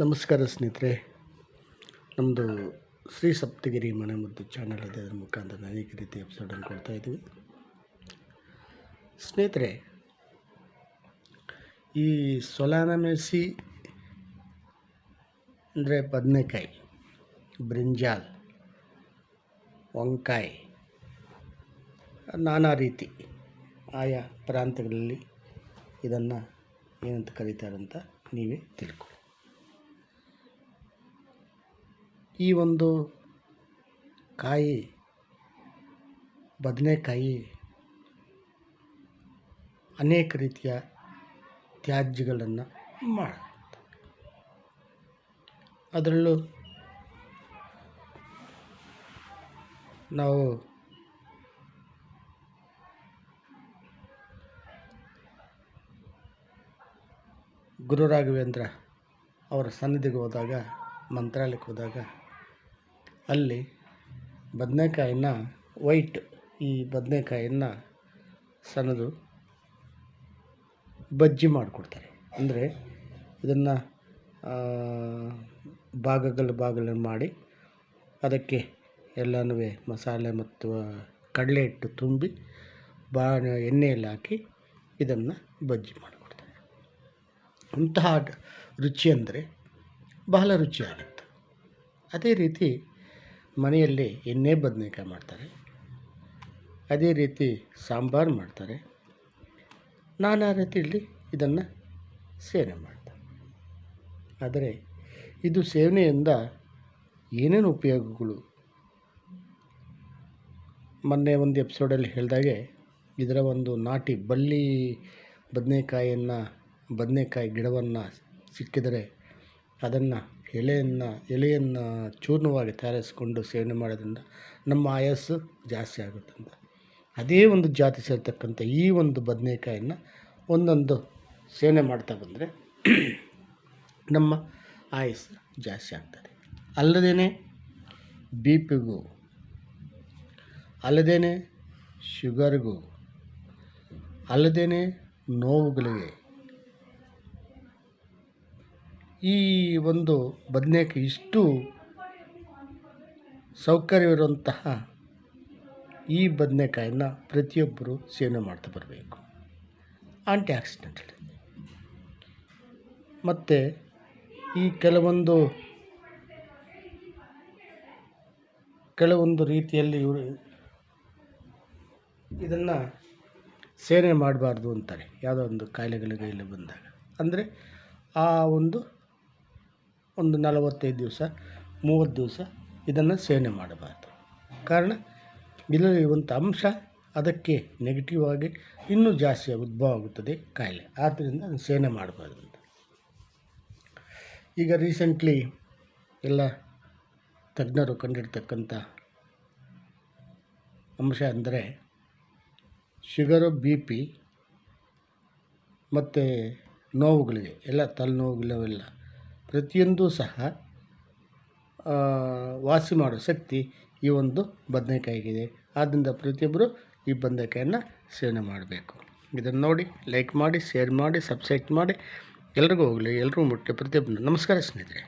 ನಮಸ್ಕಾರ ಸ್ನೇಹಿತರೆ ನಮ್ಮದು ಶ್ರೀ ಸಪ್ತಗಿರಿ ಮನೆ ಮುದ್ದು ಚಾನಲ್ ಇದೆ, ಅದರ ಮುಖಾಂತರ ಅನೇಕ ರೀತಿ ಎಪಿಸೋಡನ್ನು ಕೊಡ್ತಾ ಇದ್ದೀವಿ. ಸ್ನೇಹಿತರೆ, ಈ ಸೊಲಾನ ಮೆಸಿ ಅಂದರೆ ಬದನೆಕಾಯಿ, ಬ್ರಿಂಜಾಲ್, ವಂಕಾಯಿ, ನಾನಾ ರೀತಿ ಆಯಾ ಪ್ರಾಂತ್ಯಗಳಲ್ಲಿ ಇದನ್ನು ಏನಂತ ಕರೀತಾರಂತ ನೀವೇ ತಿಳ್ಕೊಳ್ಳಿ. ಈ ಒಂದು ಕಾಯಿ, ಬದನೆಕಾಯಿ ಅನೇಕ ರೀತಿಯ ತ್ಯಾಜ್ಯಗಳನ್ನು ಮಾಡ ಅದರಲ್ಲೂ ನಾವು ಗುರು ರಾಘವೇಂದ್ರ ಅವರ ಸನ್ನಿಧಿಗೆ ಹೋದಾಗ, ಮಂತ್ರಾಲಯಕ್ಕೆ ಹೋದಾಗ ಅಲ್ಲಿ ಬದನೇಕಾಯಿನ ವೈಟ್ ಈ ಬದನೆಕಾಯನ್ನ ಸಣ್ಣದು ಬಜ್ಜಿ ಮಾಡಿಕೊಡ್ತಾರೆ. ಅಂದರೆ ಇದನ್ನು ಭಾಗಗಳು ಭಾಗಗಳು ಮಾಡಿ ಅದಕ್ಕೆ ಎಲ್ಲನೂ ಮಸಾಲೆ ಮತ್ತು ಕಡಲೆ ಹಿಟ್ಟು ತುಂಬಿ ಬಾ ಎಣ್ಣೆಯಲ್ಲಿ ಹಾಕಿ ಇದನ್ನು ಬಜ್ಜಿ ಮಾಡಿಕೊಡ್ತಾರೆ. ಅಂತಹ ರುಚಿ ಅಂದರೆ ಬಹಳ ರುಚಿಯಾಗಿತ್ತು. ಅದೇ ರೀತಿ ಮನೆಯಲ್ಲಿ ಎಣ್ಣೆ ಬದನೆಕಾಯಿ ಮಾಡ್ತಾರೆ. ಅದೇ ರೀತಿ ಸಾಂಬಾರು ಮಾಡ್ತಾರೆ. ನಾನಾ ರೀತಿಯಲ್ಲಿ ಇದನ್ನು ಸೇವನೆ ಮಾಡ್ತಾರೆ. ಆದರೆ ಇದು ಸೇವನೆಯಿಂದ ಏನೇನು ಉಪಯೋಗಗಳು? ಮೊನ್ನೆ ಒಂದು ಎಪಿಸೋಡಲ್ಲಿ ಹೇಳಿದಾಗೆ ಇದರ ಒಂದು ನಾಟಿ ಬಳ್ಳಿ ಬದನೆಕಾಯಿಯನ್ನು, ಬದನೆಕಾಯಿ ಗಿಡವನ್ನು ಸಿಕ್ಕಿದರೆ ಅದನ್ನು ಎಲೆಯನ್ನು ಎಲೆಯನ್ನು ಚೂರ್ಣವಾಗಿ ತಯಾರಿಸಿಕೊಂಡು ಸೇವನೆ ಮಾಡೋದ್ರಿಂದ ನಮ್ಮ ಆಯಸ್ಸು ಜಾಸ್ತಿ ಆಗುತ್ತಂತ ಅದೇ ಒಂದು ಜಾತಿ ಸೇರ್ತಕ್ಕಂಥ ಈ ಒಂದು ಬದನೆಕಾಯನ್ನು ಒಂದೊಂದು ಸೇವನೆ ಮಾಡ್ತಾ ಬಂದರೆ ನಮ್ಮ ಆಯಸ್ಸು ಜಾಸ್ತಿ ಆಗ್ತದೆ. ಅಲ್ಲದೇ ಬಿ ಪಿಗೂ ಅಲ್ಲದೇ ಶುಗರ್ಗೂ ಅಲ್ಲದೇ ನೋವುಗಳಿಗೆ ಈ ಒಂದು ಬದನೆಕಾಯಿ ಇಷ್ಟು ಸೌಕರ್ಯವಿರುವಂತಹ ಈ ಬದನೇಕಾಯನ್ನು ಪ್ರತಿಯೊಬ್ಬರು ಸೇವನೆ ಮಾಡ್ತಾ ಬರಬೇಕು. ಆಂಟಿ ಆಕ್ಸಿಡೆಂಟ್ ಮತ್ತು ಈ ಕೆಲವೊಂದು ಕೆಲವೊಂದು ರೀತಿಯಲ್ಲಿ ಇವರು ಇದನ್ನು ಸೇವನೆ ಮಾಡಬಾರ್ದು ಅಂತಾರೆ. ಯಾವುದೋ ಒಂದು ಕಾಯಿಲೆಗಳಿಗೆ ಇಲ್ಲಿ ಬಂದಾಗ. ಅಂದರೆ ಆ ಒಂದು ಒಂದು ನಲವತ್ತೈದು ದಿವಸ, ಮೂವತ್ತು ದಿವಸ ಇದನ್ನು ಸೇವನೆ ಮಾಡಬಾರ್ದು. ಕಾರಣ ಇದರಲ್ಲಿರುವಂಥ ಅಂಶ ಅದಕ್ಕೆ ನೆಗೆಟಿವ್ ಆಗಿ ಇನ್ನೂ ಜಾಸ್ತಿ ಉದ್ಭವ ಆಗುತ್ತದೆ ಕಾಯಿಲೆ. ಆದ್ದರಿಂದ ಅದನ್ನು ಸೇವನೆ ಮಾಡಬಾರ್ದು ಅಂತ. ಈಗ ರೀಸೆಂಟ್ಲಿ ಎಲ್ಲ ತಜ್ಞರು ಕಂಡಿಡ್ತಕ್ಕಂಥ ಅಂಶ ಅಂದರೆ ಶುಗರು, ಬಿ ಪಿ ಮತ್ತು ನೋವುಗಳಿಗೆ, ಎಲ್ಲ ತಲೆನೋವುಗಳವೆಲ್ಲ ಪ್ರತಿಯೊಂದು ಸಹ ವಾಸಿ ಮಾಡೋ ಶಕ್ತಿ ಈ ಒಂದು ಬದನೆಕಾಯಿಗಿದೆ ಆದ್ದರಿಂದ ಪ್ರತಿಯೊಬ್ಬರು ಈ ಬದನೆಕಾಯನ್ನು ಸೇವನೆ ಮಾಡಬೇಕು. ಇದನ್ನು ನೋಡಿ ಲೈಕ್ ಮಾಡಿ ಶೇರ್ ಮಾಡಿ ಸಬ್ಸ್ಕ್ರೈಬ್ ಮಾಡಿ. ಎಲ್ರಿಗೂ ಹೋಗಲಿ ಎಲ್ಲರೂ ಮುಟ್ಟಿ ಪ್ರತಿಯೊಬ್ಬರು ನಮಸ್ಕಾರ ಸ್ನೇಹಿತರೆ.